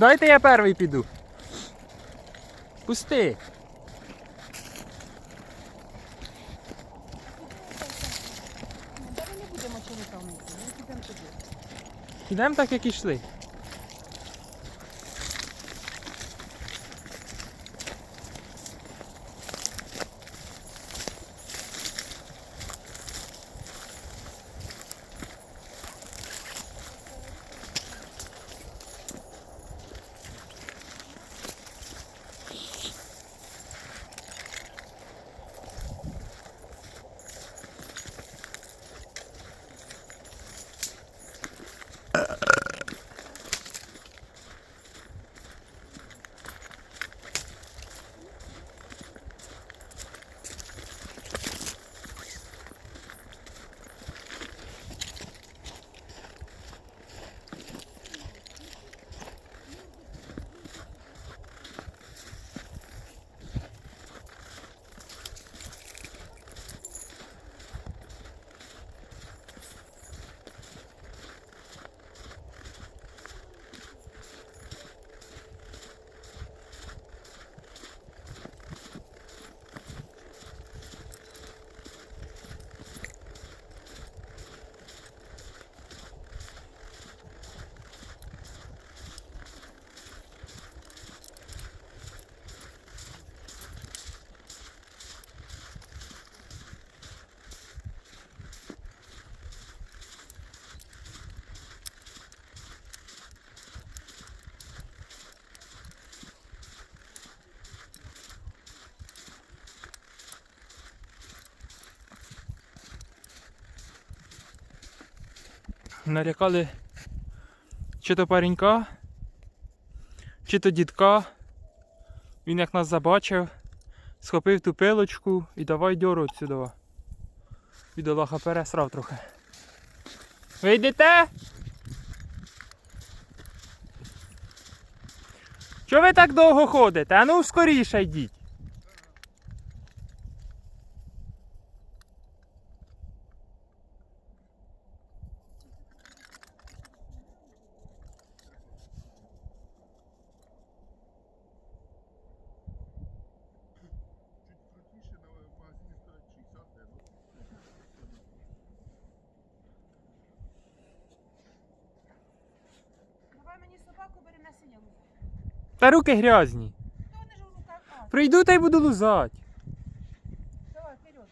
Дайте я перший піду. Пусти. Давай не будемо черепами йти, ми підемо туди. Ідемо так, як ішли. Налякали чи то паренька, чи то дідка. Він як нас забачив, схопив ту пилочку і давай дьору отсюди. Бідолаха пересрав трохи. Ви йдете? Чого ви так довго ходите? А ну скоріше йдіть. Та руки грязні. Хто не ж у руках? А, Прийду та й буду лузати. давай, вперед.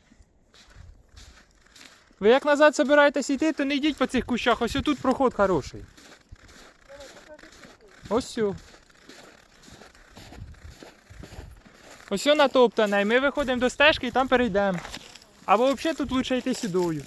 Ви як назад собираєтесь йти, то не йдіть по цих кущах, ось тут проход хороший. Давай, покажи скільки. Ось сю. Ось сю натоптане, і ми виходимо до стежки і там перейдемо. Або взагалі тут лучше йти сюдою.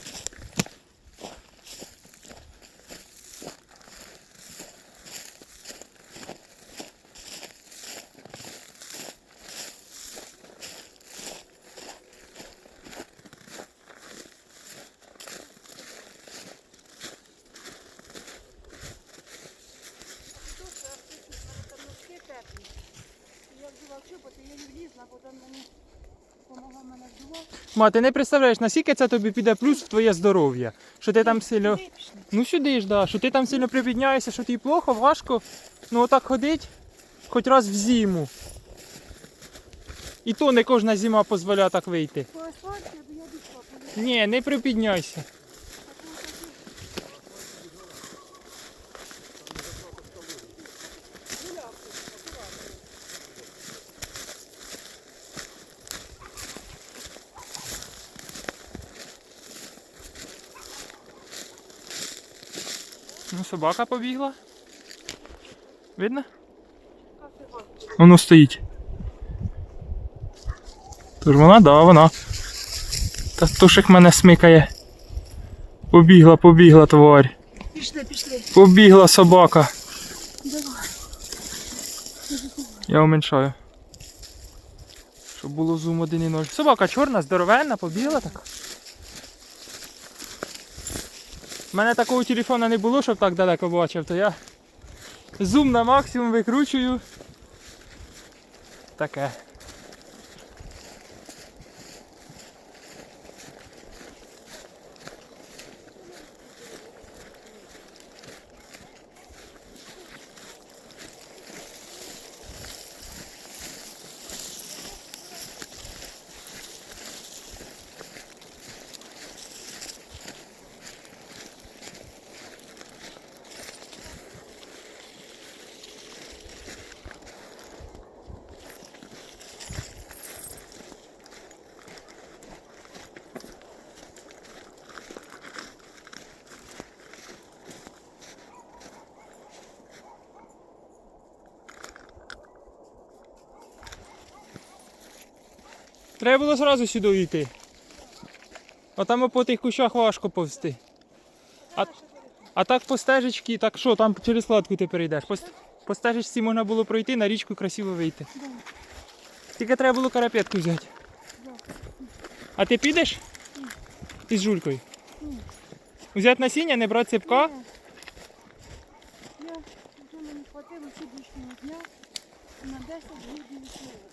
Дуже активно, мене там носки теплі. І Я взяла чоботи, я не влізла, бо там мені допомогла мене вдувати. Ма, ти не представляєш, наскільки це тобі піде плюс в твоє здоров'я. Що ти там сильно. Ну сюди ж, да. Що ти там сильно припідняєшся, що тобі плохо, важко. Ну отак ходить, хоч раз в зиму. І то не кожна зима дозволяє так вийти. Ні, не припідняйся. Ну, собака побігла. Видно? Воно стоїть. Тож вона, да, вона. Та тушик мене смикає. Побігла, побігла, тварь. Пішли, пішли. Побігла собака. Давай. Я уменьшаю. Щоб було зум 1.0. Собака чорна, здоровенна, побігла так. У мене такого телефона не було, щоб так далеко бачив, то я зум на максимум викручую. Таке. Треба було зразу сюди йти. А там по тих кущах важко повзти. А, а так по стежечці, так що, там через складку ти перейдеш. По, по стежечці можна було пройти, на річку красиво вийти. Тільки треба було карапетку взяти. А ти підеш? Із жулькою? Взяти насіння, не брати цепка? Я вже мені хватило сьогоднішнього на 10 груднів слова.